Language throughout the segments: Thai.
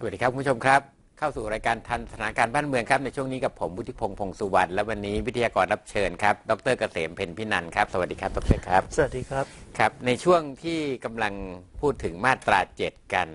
สวัสดีครับคุณผู้ชมครับ เข้าสู่รายการทันสถานการณ์บ้านเมืองครับ ในช่วงนี้กับผมวุฒิพงษ์พงษ์สุวรรณและวันนี้วิทยากรรับเชิญครับ ดรเกษมเพ็ญพินันท์ครับ สวัสดีครับดรครับ สวัสดีครับ ครับ ในช่วงที่กำลังพูดถึงมาตราเจ็ดกัน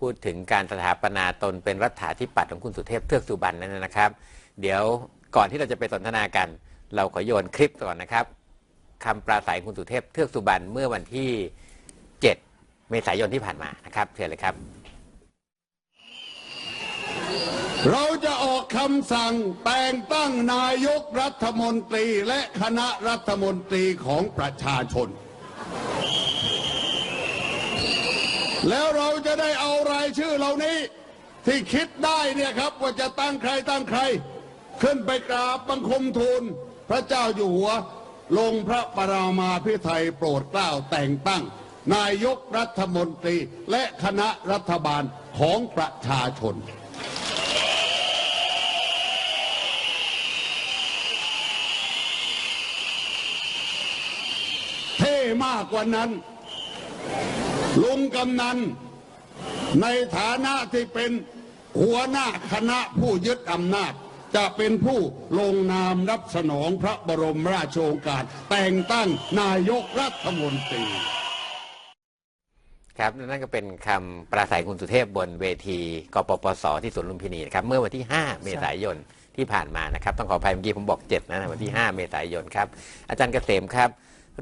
พูดถึงการสถาปนาตนเป็นรัฐาธิปัตย์ของคุณสุเทพเทือกสุบรรณนั่นนะครับ เดี๋ยวก่อนที่เราจะไปสนทนากัน เราขอโยนคลิปก่อนนะครับคำปราศัยคุณสุเทพเทือกสุบรรณเมื่อวันที่ 7 เมษายนที่ผ่านมานะครับเชิญเลยครับ เราจะออกคำสั่งแต่งตั้งนายกรัฐมนตรีและคณะรัฐมนตรีของประชาชน แล้วเราจะได้เอารายชื่อเหล่านี้ ที่คิดได้เนี่ยครับ ว่าจะตั้งใครตั้งใคร ขึ้นไปกราบบังคมทูล พระเจ้าอยู่หัว ลงพระปรามาพิไทยโปรดเกล้าแต่งตั้ง นายกรัฐมนตรีและคณะรัฐบาลของประชาชน เท่ มากกว่านั้น ลุงกำนัน ในฐานะที่เป็นหัวหน้าคณะผู้ยึดอำนาจ จะเป็นผู้ลงนามรับสนองพระบรมราชโองการ แต่งตั้งนายกรัฐมนตรีครับนั่นก็เป็นคำปราศัยคุณสุเทพบนเวทีกปปสที่สวนลุมพินีนะครับเมื่อวันที่ 5 เมษายนที่ผ่านมานะครับ ต้องขออภัยเมื่อกี้ผมบอก 7 นะวันที่ 5 เมษายนครับ อาจารย์เกษมครับ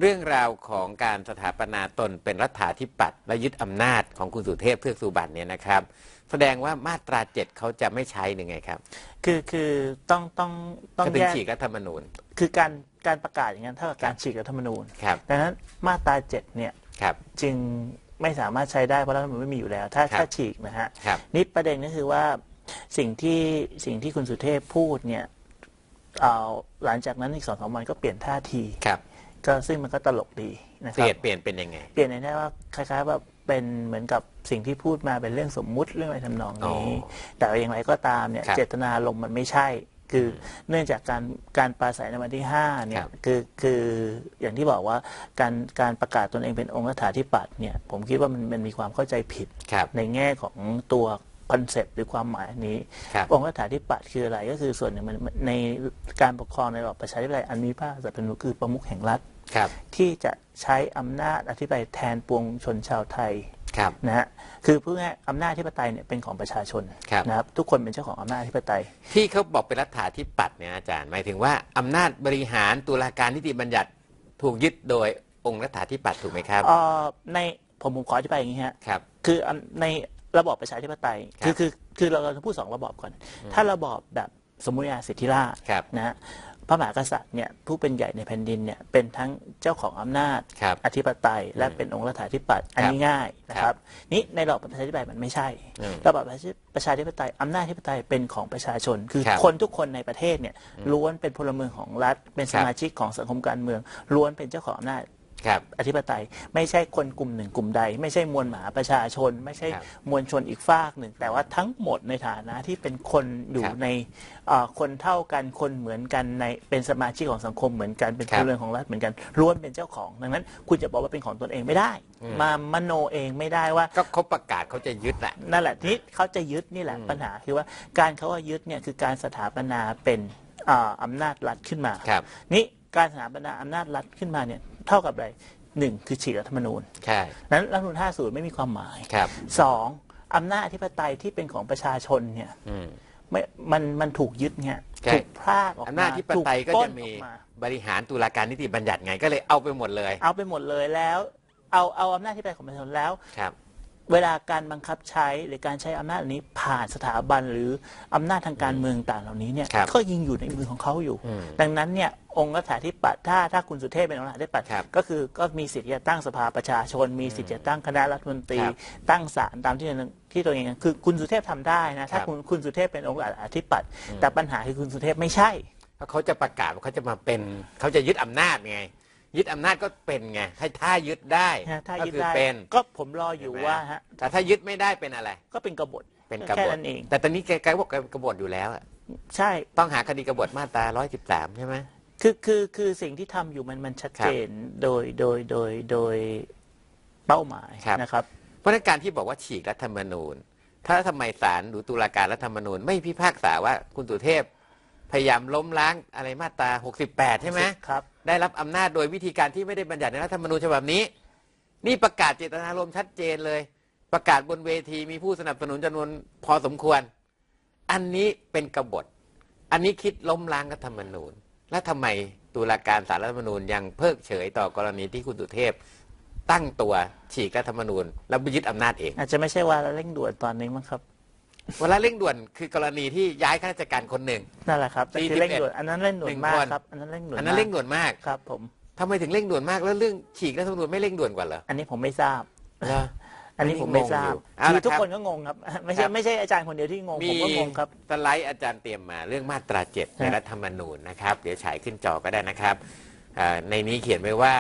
เรื่องราวของการสถาปนาตนเป็นรัฐาธิปัตย์และยึดอำนาจของคุณสุเทพเทือกสุบรรณเนี่ยนะครับ แสดงว่ามาตรา7เขาจะไม่ใช้หรือไงครับคือคือต้องต้องต้องก็ถึแยงกฉีกรัฐธรรมนูญ คือการการประกาศอย่างนั้นเท่ากับการฉีกรัฐธรรมนูญครับดังนั้นมาตราเจ็ดเนี่ยครับจึงไม่สามารถใช้ได้เพราะรัฐธรรมนูญไม่มีอยู่แล้ว ถ้าครับถ้าฉีกนะฮะครับนี่ประเด็นก็คือว่าสิ่งที่สิ่งที่คุณสุเทพพูดเนี่ยเอ่อหลังจากนั้นอีกสองสามวันก็เปลี่ยนท่าทีครับ ก็ซึ่งมันก็ตลกดีนะคเปรับลี่ยนเปลี่ยนเป็นยังไง เปลี่ยนในแง่ว่าคล้ายๆว่าเป็นเหมือนกับสิ่งที่พูดมาเป็นเรื่องสมมุติเรื่องอะไรทำนองนี้ อ๋อแต่อย่างไรก็ตามเนี่ยครับเจตนาลมณ์มันไม่ใช่ คือเนื่องจากการการปราศัยในวันที่ห้าเนี่คยรับ คือคืออย่างที่บอกว่าการการประกาศตนเองเป็นองค์รัฐาธิปัตย์เนี่ยผมคิดว่ามันมันมีความเข้าใจผิด ครับ ในแง่ของตัวคอนเซปต์หรือความหมายอันนี้ครับองค์รัฐาธิปัตย์คืออะไรก็คือส่วนหนึ่งมันมันในการปกครองในระบอบประชาธิปไตยอันมีพระสัตเป็นคือประมุขแห่งรัฐ ครับที่จะใช้อำนาจอธิปไตยแทนปวงชนชาวไทยครับนะฮะคือพูดง่ายๆอำนาจอธิปไตยเนี่ยเป็นของประชาชนครับ นะครับทุกคนเป็นเจ้าของอำนาจอธิปไตย ที่เขาบอกเป็นรัฐาธิปัตย์เนี่ยอาจารย์หมายถึงว่าอำนาจบริหารตุลาการนิติบัญญัติถูกยึดโดยองค์รัฐาธิปัตย์ถูกไหมครับ เอ่อในผมผมขออธิบายอย่างนี้ฮะครับ คืออันในระบอบประชาธิปไตยครับคือคือคือเราเราจะพูดสองระบอบก่อน ถ้าระบอบแบบสมมุติอาสิทธิราชย์ครับนะฮะ พระมหากษัตริย์เนี่ยผู้เป็นใหญ่ในแผ่นดินเนี่ยเป็นทั้งเจ้าของอำนาจ ครับอธิปไตยและเป็นองค์รัฐาธิปัตย์อันนี้ง่ายนะคครัรับบนี่ในระบอบประชาธิปไตยมันไม่ใช่ อืมระบอบประชาธิปไตยอำนาจอธิปไตยเป็นของประชาชน คือครับคนทุกคนในประเทศเนี่ยล้วนเป็นพลเมืองของรัฐ เป็นคสรับมาชิกของสังคมการเมือง ล้วนเป็นเจ้าของอำนาจ ครับอธิปไตยไม่ใช่คนกลุ่มหนึ่งกลุ่มใด ไม่ใช่มวลมหาประชาชน ไม่ใช่ครับมวลชนอีกฝากหนึ่ง แต่ว่าทั้งหมดในฐานะที่เป็นคนอยู่ครับในเอ่อคนเท่ากันคนเหมือนกันในเป็นสมาชิกของสังคมเหมือนกันเป็นครัพบลเรือนของรัฐเหมือนกันล้วนเป็นเจ้าของ ดังนั้น คุณจะบอกว่าเป็นของตนเองไม่ได้มามโนเองไม่ได้ว่า ก็เขาประกาศเขาจะยึดแหละ นั่นแหละทีนี้เขาจะยึดนี่แหละปัญหาคือว่าการเขาว่ายึดเนี่ยคือการสถาปนาเป็นอ่าอำนาจรัฐขึ้นมา ครับ นี่การสถาปนาอำนาจรัฐขึ้นมาเนี่ย เท่ากับอะไรหนึ่งคือฉีกรัฐธรรมนูญใช่นั้นรัฐธรรมนูญ50 ไม่มีความหมายครับสองอำนาจอธิปไตยที่เป็นของประชาชนเนี่ยอืม ไม่มันมันถูกยึดไงใช่ ถูกพรากออกมาอำนาจธิปไตยก็ถูจะมีปล้นออกาบริหารตุลาการนิติบัญญัติไงก็เลยเอาไปหมดเลย เอาไปหมดเลยแล้ว เอาเอาอำนาจที่เป็นของประชาชนแล้ว ครับ เวลาการบังคับใช้หรือการใช้อำนาจอันนี้ผ่านสถาบันหรืออำนาจทางการเมืองต่างเหล่านี้เนี่ยครับก็ยิงอยู่ในมือของเขาอยู่อืมดังนั้นเนี่ยองค์รัฐาธิปัตย์ถ้าถ้าคุณสุเทพเป็นองค์รัฐาธิปัตย์ครับก็คือก็มีสิทธิ์จะตั้งสภาประชาชน มีสิทธิ์จะตั้งคณะรัฐมนตรีครับตั้งศาลตามที่ที่ตัวเองคือคุณสุเทพทำได้นะถ้าครับคุณคุณสุเทพเป็นองค์รัฐาธิปัตย์แต่ปัญหาคือคุณสุเทพไม่ใช่เพราะเขาจะประกาศว่าเขาจะมาเป็นเขาจะยึดอำนาจไง ยึดอำนาจก็เป็นไงให้ถ้ายึดได้นะถ้าก็ยึดคือได้เป็น ก็ผมรออยู่เห็นไหม ว่าฮะแต่ถ้ายึดไม่ได้เป็นอะไร ก็เป็นกบฏเป็นกบแค่ฏนั้นเอง แต่ตอนนี้แกแกบอกแกเป็นกบฏอยู่แล้วอะใช่ ต้องหาคดีกบฏมาตรา113 ใช่ไหม คือคือคือสิ่งที่ทำอยู่มันมันชัดเจนโดยโดยโดยโดยเป้าหมายครับ นะครับ เพราะฉะนั้นการที่บอกว่าฉีกรัฐธรรมนูญ ถ้าทำไมศาลหรือตุลาการรัฐธรรมนูญไม่พิพากษาว่าคุณสุเทพ พยายามล้มล้างอะไรมาตรา 68 ใช่ไหมครับ ได้รับอำนาจโดยวิธีการที่ไม่ได้บัญญัติในรัฐธรรมนูญฉบับนี้ นี่ประกาศเจตนารมณ์ชัดเจนเลย ประกาศบนเวทีมีผู้สนับสนุนจำนวนพอสมควร อันนี้เป็นกบฏ อันนี้คิดล้มล้างรัฐธรรมนูญ แล้วทำไมตุลาการสารรัฐธรรมนูญยังเพิกเฉยต่อกรณีที่คุณสุเทพตั้งตัวฉีกรัฐธรรมนูญ แล้วไปยึดอำนาจเอง อาจจะไม่ใช่ว่าเร่งด่วนตอนนี้มั้งครับ เวลาเร่งด่วนคือกรณีที่ย้ายข้าราชการคนหนึ่ง นั่นแหละครับแต่คือ41เร่งด่วนอันนั้นเร่งด่วหนึ่นงมากคน ครับ อันนั้นเร่งด่วนอันนั้นเร่งมากด่วนมากครับ ผม ทำไมถึงเร่งด่วนมากแล้วเรื่องฉีกรัฐธรรมนูญไม่เร่งด่วนกว่าเหรอ อันนี้ผมไม่ทราบเหรออันนี้ผมไม่ทราบอันนี้งงอยู่เอาละคือทุกครับคนก็งงครับ ไม่คใช่รับ ไม่ใช่อาจารย์คนเดียวที่งงผมก็งงครับ สไลด์อาจารย์เตรียมมาเรื่องมาตราเจ็ดในฮะรัฐธรรมนูญนะครับ เดี๋ยวฉายขึ้นจอก็ได้นะครับอ่าในนี้เขียนไว้ว่า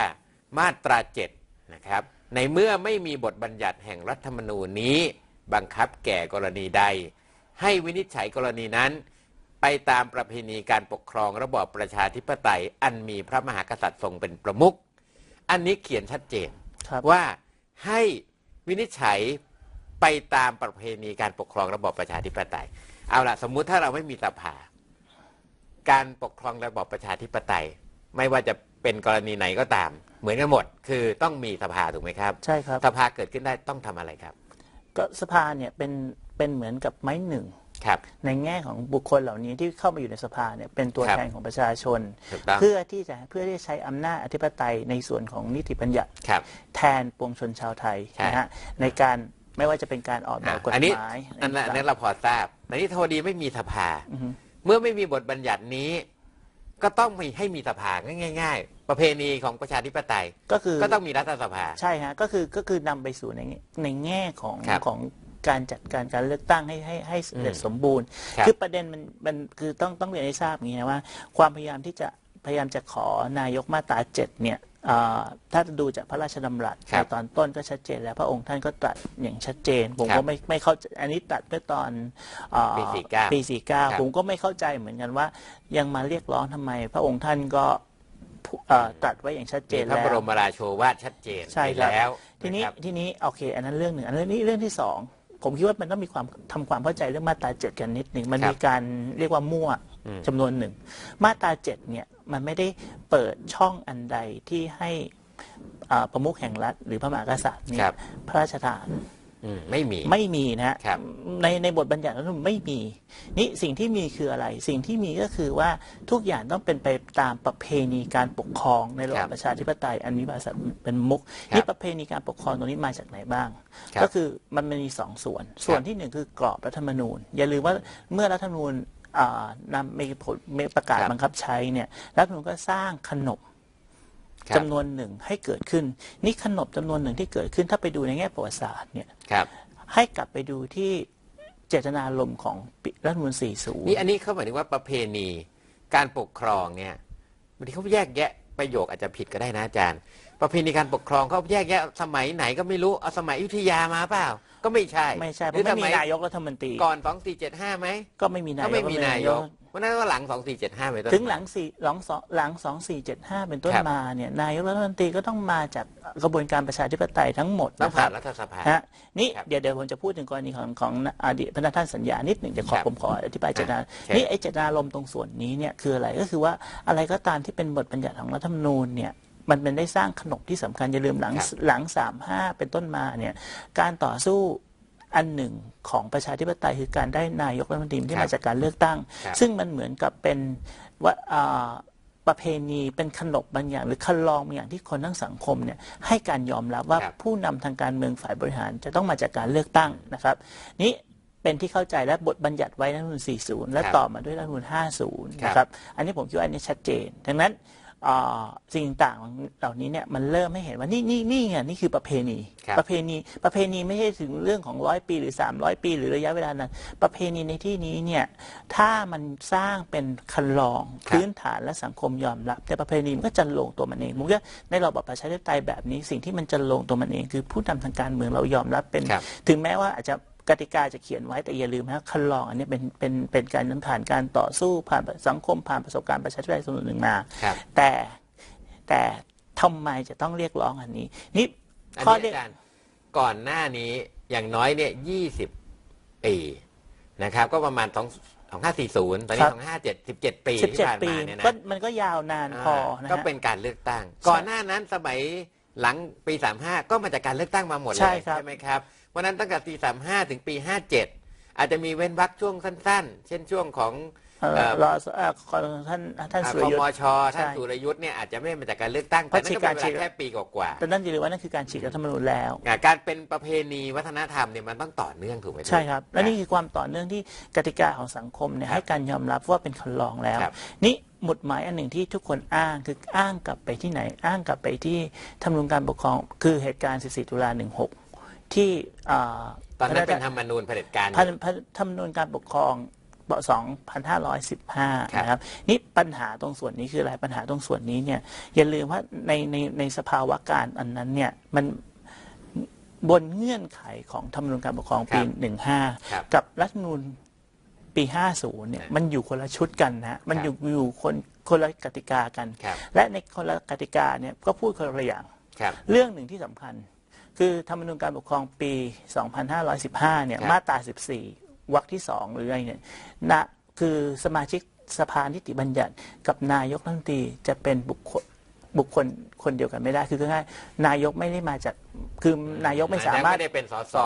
มาตราเจ็ดนะครับ ในเมื่อไม่มีบทบัญญัติแห่งรัฐธรรมนูญนี้ บังคับแก่กรณีใด ให้วินิจฉัยกรณีนั้น ไปตามประเพณีการปกครองระบอบประชาธิปไตย อันมีพระมหากษัตริย์ทรงเป็นประมุขอันนี้เขียนชัดเจนครับว่าให้วินิจฉัยไปตามประเพณีการปกครองระบอบประชาธิปไตย เอาละสมมุติถ้าเราไม่มีสภาการปกครองระบอบประชาธิปไตย ไม่ว่าจะเป็นกรณีไหนก็ตาม เหมือนกันหมด คือต้องมีสภาถูกไหมครับ ใช่ครับ สภาเกิดขึ้นได้ต้องทำอะไรครับ ก็สภาเนี่ยเป็นเป็นเหมือนกับไม้หนึ่ง ครับ ในแง่ของบุคคลเหล่านี้ที่เข้ามาอยู่ในสภาเนี่ยเป็นตัวครับแทนของประชาชน ถูกต้อง เพื่อที่จะเพื่อที่จะใช้อำนาจอธิปไตยในส่วนของนิติบัญญัติ ครับ แทนปวงชนชาวไทยใช่ นะฮะในการไม่ว่าจะเป็นการออกแบบกฎอันนี้หมายอันนั้นอันนั้นต่างเราพอทราบแต่นี่ทวดีไม่มีสภาๆอือฮึ เมื่อไม่มีบทบัญญัตินี้ ก็ต้องมีให้มีสภาง่าย ๆ ประเพณีของประชาธิปไตยก็คือก็ต้องมีรัฐสภา ใช่ฮะก็คือก็คือนำไปสู่ในในแง่ของครับของการจัดการการเลือกตั้งให้ให้ให้เสร็จอืมสมบูรณ์ ครับคือประเด็นมันมันคือต้องต้องเรียนให้ทราบอย่างนี้นะว่า ความพยายามที่จะพยายามจะขอนายกมาตราเจ็ดเนี่ยอ่าถ้าดูจากพระราชดำรัสครับในตอนต้นก็ชัดเจนแล้วพระองค์ท่านก็ตรัสอย่างชัดเจน ผมครัก็บไม่ไม่เข้าใจอันนี้ตรัสเมื่อตอนอ่าปี49ปีสี่เก้าครับผมก็ไม่เข้าใจเหมือนกันว่ายังมาเรียกร้องทำไม พระองค์ท่านก็พูเอ่อ ตรัสไว้อย่างชัดเจมีนพระแล้ว บรมราโชวาทชัดเจนใช่ไปครับ แล้วทีนี้ะครับทีนี้โอเค อันนั้นเรื่องหนึ่งอันนี้เรื่องที่สองผมคิดว่ามันต้องมีความทำความเข้าใจเรื่องมาตราเจ็ดกันนิดหนึ่งมันครับมีการเรียกว่ามั่วอืมจำนวนหนึ่ง มาตราเจ็ดเนี่ยมันไม่ได้เปิดช่องอันใดที่ให้อ่าประมุขแห่งรัฐ หรือพระมหากษัตริย์เนี่ครัยบ พระราชทาน อืมไม่มี ไม่มีนะฮะครับในในบทบัญญัติรัฐธรรมนูญไม่มี นี่สิ่งที่มีคืออะไร สิ่งที่มีก็คือว่าทุกอย่างต้องเป็นไปตามประเพณีการปกครองในระบครับบประชาธิปไตยอันนี้ภาษาเป็นมุกครับนี่ประเพณีการปกครองตรงนี้มาจากไหนบ้าง ครับก็คือมันมีสองส่วน ส่วนที่หนึ่งคือกรอบรัฐธรรมนูญ อย่าลืมว่าเมื่อรัฐธรรมนูญอ่านำมีผลมีประกาศครับ บังคับใช้เนี่ยรัฐธรรมนูญก็สร้างขนบครับ จำนวนหนึ่งให้เกิดขึ้น นี่ขนบจำนวนหนึ่งที่เกิดขึ้นถ้าไปดูในแง่ประวัติศาสตร์เนี่ยครับให้กลับไปดูที่เจตนารมณ์ของปิรัฐธรรมนูล40นี่อันนี้เขาหมายถึงว่าประเพณีการปกครองเนี่ยบางทีเขาแยกแยะประโยคอาจจะผิดก็ได้นะอาจารย์ ประเพณีการปกครองเขาแยกแยะสมัยไหนก็ไม่รู้เอาสมัยอยุธยามาเปล่า ก็ไม่ใช่ไม่ใช่เพหรือราะไม่สมีมัยนายกรัฐมนตรีก่อน2475ไหมก็ไม่มีนายก็กไม่มีนายกก็เพ ราะฉะนั้นก็หลัง 2475ไปต้นถึงหลังสี่หลังสองหลังสองสี่เจ็ดห้าเป็นต้นครับมาเนี่ยนายกรัฐมนตรีก็ต้องมาจากกระบวนการประชาธิปไตยทั้งหมดต้องนะคผ่ารันบรัฐสภาฮะนี่ครับเดี๋ยวเดี๋ยวผมจะพูดถึงกรณีของของอดีตพระท่านสัญญานิดหนึ่งเดี๋ยวขอครับผมขออธิบายเจตนาเชิญนี่ไอ้เจตนารมณ์ตรงส่วนนี้เนี่ยคืออะไรก็คือว่าอะไรก็ตามที่เป็นบทบัญญัติของรัฐธรรมนูญเนี่ยมันเป็นได้สร้างขนบที่สำคัญอย่าลืมหลังครับหลังสามห้าเป็นต้นมาเนี่ยการต่อสู้ อันหนึ่งของประชาธิปไตยคือการได้นายกรัฐมนตรีที่ครับมาจากการเลือกตั้งครับซึ่งมันเหมือนกับเป็นว่าอ่าประเพณีเป็นขนบบางอย่าง หรือคันลองบางอย่างที่คนทั้งสังคมเนี่ยให้การยอมรับว่าครับผู้นำทางการเมืองฝ่ายบริหารจะต้องมาจากการเลือกตั้งนะครับ นี่เป็นที่เข้าใจและบทบัญญัติไว้ในรัฐธรรมนูญ40 และครับต่อมาด้วยรัฐธรรมนูญ50ครับนะครับ อันนี้ผมคิดว่าอันนี้ชัดเจน ดังนั้นอ่า สิ่งต่างเหล่านี้เนี่ยมันเริ่มให้เห็นว่านี่นี่นี่ไงนี่คือประเพณี ครับประเพณีประเพณีไม่ใช่ถึงเรื่องของร้อยปีหรือ 300 ปีหรือระยะเวลานั้น ประเพณีในที่นี้เนี่ยถ้ามันสร้างเป็นคันลองครับ พื้นฐานและสังคมยอมรับ แต่ประเพณีมันก็จะลงตัวมันเองผมว่าในระบอบประชาธิปไตยแบบนี้สิ่งที่มันจะลงตัวมันเอง คือผู้นำทางการเมืองเรายอมรับเป็น ครับ ถึงแม้ว่าอาจจะ กติกาจะเขียนไว้แต่อย่าลืมนะคันลองอันนี้เป็นเป็นเป็นการนำผ่านการต่อสู้ผ่านสังคมผ่านประสบการณ์ประชาธิปไตยส่วนหนึ่งมาครับแต่แต่ทำไมจะต้องเรียกร้องอันนี้นี่อันข้อนี้เรียกอาจารย์ก่อนหน้านี้อย่างน้อยเนี่ย20ปีนะครับ ก็ประมาณ2 2540 ตอนนี้ครับ2577ปีที่ผ่าน17ปีมาเนี่ยนะก็มันก็ยาวนานพอนะก็ฮะเป็นการเลือกตั้ง ก่อนหน้านั้นสมัยหลังปี 35 ก็มาจากการเลือกตั้งมาหมดเลใช่ยครับไหมครับเพ ราะฉะนั้นตั้งแต่ปี35 ถึงปี 57 อาจจะมีเว้นวรรคช่วงสั้น ๆ เช่นช่วงของเอ่อเอ่อรอเอ่อขอท่านท่านอ่าสุครอยุทมธ์ชท่านใช่สุรยุทธ์เนี่ยอาจจะไม่ได้มาจากการเลือกตั้งเพแต่ราะนั่นก็การเป็นเวฉีลากแค่ปีกว่าแต่นั่นอย่าลืมว่านั่นคือการฉีกรัฐธรรมนูญแล้ว ๆอ่าการเป็นประเพณีวัฒนธรรมเนี่ยมันต้องต่อเนื่องถูกไหม ใช่ครับ และนี่คือความต่อเนื่องที่กติกาของสังคมเนี่ยให้การยอมรับว่าเป็นคันลองแล้ว ครับนี่หมุดหมายอันหนึ่งที่ทุกคนอ้างคืออ้างกลับไปที่ไหน อ้างกลับไปที่ธรรมนูญการปกครอง คือเหตุการณ์ 14 ตุลา 16 ที่อ่าตอนนั้นเป็นพธระรรมนูญเผด็จการอยู่พันพันธรรมนูญการปกครองป2515ครับนะครับ นี่ปัญหาตรงส่วนนี้คืออะไรปัญหาตรงส่วนนี้เนี่ย อย่าลืมว่าในในในสภาวะการอันนั้นเนี่ยมันบนเงื่อนไขของธรรมนูญการปกครองปีครับ15 กับรัฐธรรมนูญปี 50 เนี่ย มันอยู่คนละชุดกันนะฮะมันอยู่อยู่คนคนละกติกากันครับและในคนละกติกาเนี่ยก็พูดคนละอย่างครับเรื่องหนึ่งที่สำคัญ คือธรรมนูญการปกครองปี 2515 เนี่ย ครับ มาตรา 14 วรรคที่ 2 หรืออะไรเนี่ยนะคือสมาชิกสภานิติบัญญัติ กับนายกรัฐมนตรีจะเป็นบุคคลบุคคลคนเดียวกันไม่ได้ คือง่ายๆนายกไม่ได้มาจาก คือนายกไม่สามารถไม่ได้เป็นสส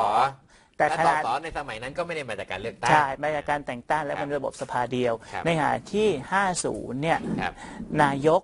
แต่และขสนาด สในสมัยนั้นก็ไม่ได้มาจากการเลือกตั้ง ใช่มาจากการแต่งตั้งและครับเป็นระบบสภาเดียว ครับในขณะที่ 50 เนี่ย ครับ นายก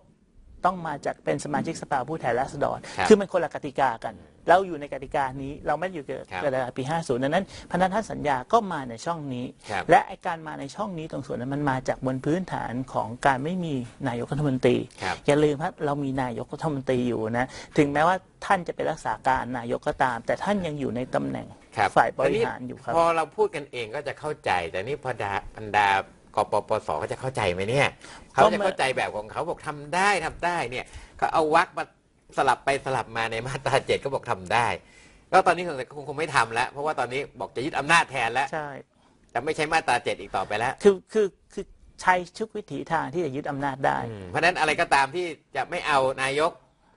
ต้องมาจากเป็นสมาชิกสภาผู้แทนราษฎร ครับคือมันคนละกติกากัน เราอยู่ในกติกานี้เราไม่ได้อยู่กับครับกติกาปี 50 ดังนั้นพนักท่านสัญญาก็มาในช่องนี้ ครับ และไอการมาในช่องนี้ตรงส่วนนั้นมันมาจากบนพื้นฐานของการไม่มีนายกรัฐมนตรี ครับ อย่าลืมว่าเรามีนายกรัฐมนตรีอยู่นะ ถึงแม้ว่าท่านจะเป็นรักษาการนายกก็ตาม แต่ท่านยังอยู่ในตำแหน่งครับฝ่ายบแต่รินี่หารอยู่ครับ พอเราพูดกันเองก็จะเข้าใจ แต่นี่พอดาบรรดา กปปสเขาจะเข้าใจไหมเนี่ยเขาจะเข้าใจแบบของเขาบอกทำได้ทำได้เนี่ยเขาเอาวักมาสลับไปสลับมาในมาตราเจ็ดก็บอกทำได้ก็ตอนนี้คงคงคงไม่ทำแล้ว เพราะว่าตอนนี้บอกจะยึดอำนาจแทนแล้วใช่จะไม่ใช้มาตราเจ็ดอีกต่อไปแล้ว คือคือคือใช้ทุกวิถีทางที่จะยึดอำนาจได้อืมเพราะฉะนั้นอะไรก็ตามที่จะไม่เอานายก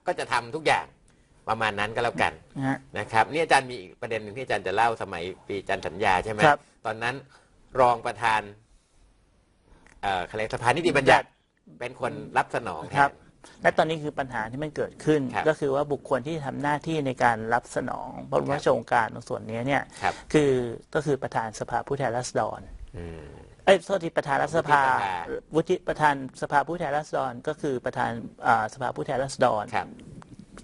ก็จะทำทุกอย่างประมาณนั้นก็แล้วกันนะฮะนะครับนี่อาจารย์มีอีกประเด็นหนึ่งที่อาจารย์จะเล่าสมัยปีอาจารย์สัญญาใช่ไหมครับตอนนั้นรองประธาน เอ่อคะแนนสภานิติบัญญัติเป็นคนรับสนองแทครับน และตอนนี้คือปัญหาที่มันเกิดขึ้น ครับก็คือว่าบุคคลที่ทำหน้าที่ในการรับสนองบรมราชโองการตรงส่วนนี้เนี่ยครับ คือก็คือประธานสภาผู้แทนราษฎรอืม เอ้ยโทษทีประธานรัฐสภาวุฒิสภาวุฒิประธานสภาผู้แทนราษฎร ก็คือประธานอ่าสภาผู้แทนราษฎร ครับ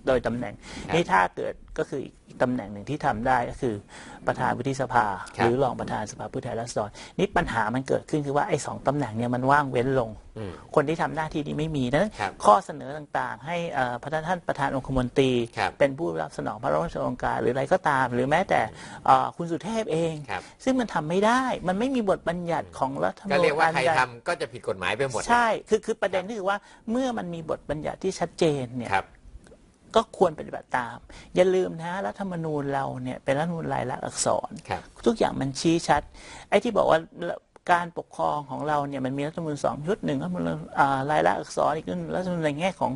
โดยตำแหน่ง ครับ นี่ถ้าเกิดก็คืออีก ตำแหน่งหนึ่งที่ทำได้ก็คือประธานวุฒิสภา ครับหรือรองประธานสภาผู้แทนราษฎรนี่ปัญหามันเกิดขึ้นคือว่าไอ้สองตำแหน่งเนี่ยมันว่างเว้นลง อืม คนที่ทำหน้าที่นี้ไม่มีดังนั้นครับข้อเสนอต่างๆ ให้เอ่อพระท่านประธานองคมนตรี ครับเป็นผู้รับสนองพระราชโองการหรืออะไรก็ตาม หรือแม้แต่เอ่อคุณสุเทพเอง ครับ ซึ่งมันทำไม่ได้มันไม่มีบทบัญญัติของรัฐธรรมก็นูญเรียกว่าอันใครใด ทำก็จะผิดกฎหมายไปหมด ใช่ คือ คือประเด็นก็คือว่า เมื่อมันมีบทบัญญัติที่ชัดเจนเนี่ย ครับ ก็ควรปฏิบัติตาม อย่าลืมนะรัฐธรรมนูญเราเนี่ยเป็นรัฐธรรมนูญลายลักษณ์อักษร ครับ ทุกอย่างมันชี้ชัด ไอ้ที่บอกว่าการปกครองของเราเนี่ยมันมีรัฐธรรมนูญสองชุดหนึ่งรัฐธรรมนูญอ่าลายลักษณ์อักษรอีกหนึ่งรัฐธรรมนูญในแง่ของ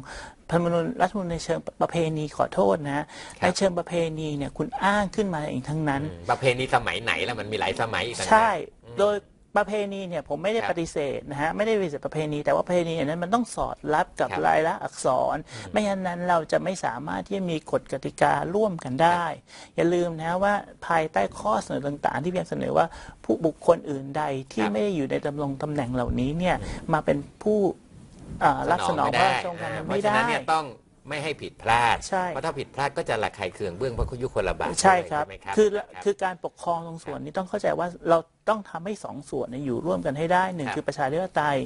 รัฐธรรมนูญรัฐธรรมนูญในเชิงประเพณีขอโทษนะฮะในเชิงประเพณีเนี่ยคุณอ้างขึ้นมาเองทั้งนั้นประเพณีสมัยไหนแล้วมันมีหลายสมัยอีกต่างหาก ใช่ โดย ประเพณีเนี่ยผมไม่ได้ครับปฏิเสธนะฮะไม่ได้ปฏิเสธประเพณี แต่ว่าประเพณีอันนั้นมันต้องสอดรับกับครับลายลักษณ์อักษร ไม่อย่างนั้นเราจะไม่สามารถที่จะมีกฎกติการ่วมกันได้ อย่าลืมนะว่าภายใต้ข้อเสนอต่างๆ ที่เพียงเสนอว่าผู้บุคคลอื่นใดที่ครับไม่ได้อยู่ในตำแหน่งตำแหน่งเหล่านี้เนี่ยมาเป็นผู้อ่ารับสนองพระราชโองการอ่ามันเพไม่ราะฉะได้ นั้นเนี่ยต้อง ไม่ให้ผิดพลาด ใช่ เพราะถ้าผิดพลาดก็จะระคายเคืองเบื้องพระยุคลบาทใช่ครับใช่ไหมครับคือรับ คือการปกครองตรงส่วนนี้ต้องเข้าใจว่าเราต้องทำให้สองส่วนเนยอยู่ร่วมกันให้ได้หนึ่งครับ คือประชาธิปไตย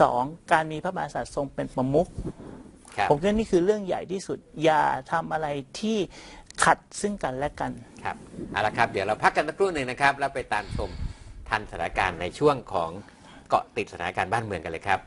สองการมีพระมหากษัตริย์ทรงเป็นประมุขครับผมคิดว่านี่คือเรื่องใหญ่ที่สุด อย่าทำอะไรที่ขัดซึ่งกันและกัน ครับเอาละครับ เดี๋ยวเราพักกันสักครู่หนึ่งนะครับ แล้วไปตามชมทันสถานการณ์ในช่วงของเกาะติดสถานการณ์บ้านเมืองกันเลยครับ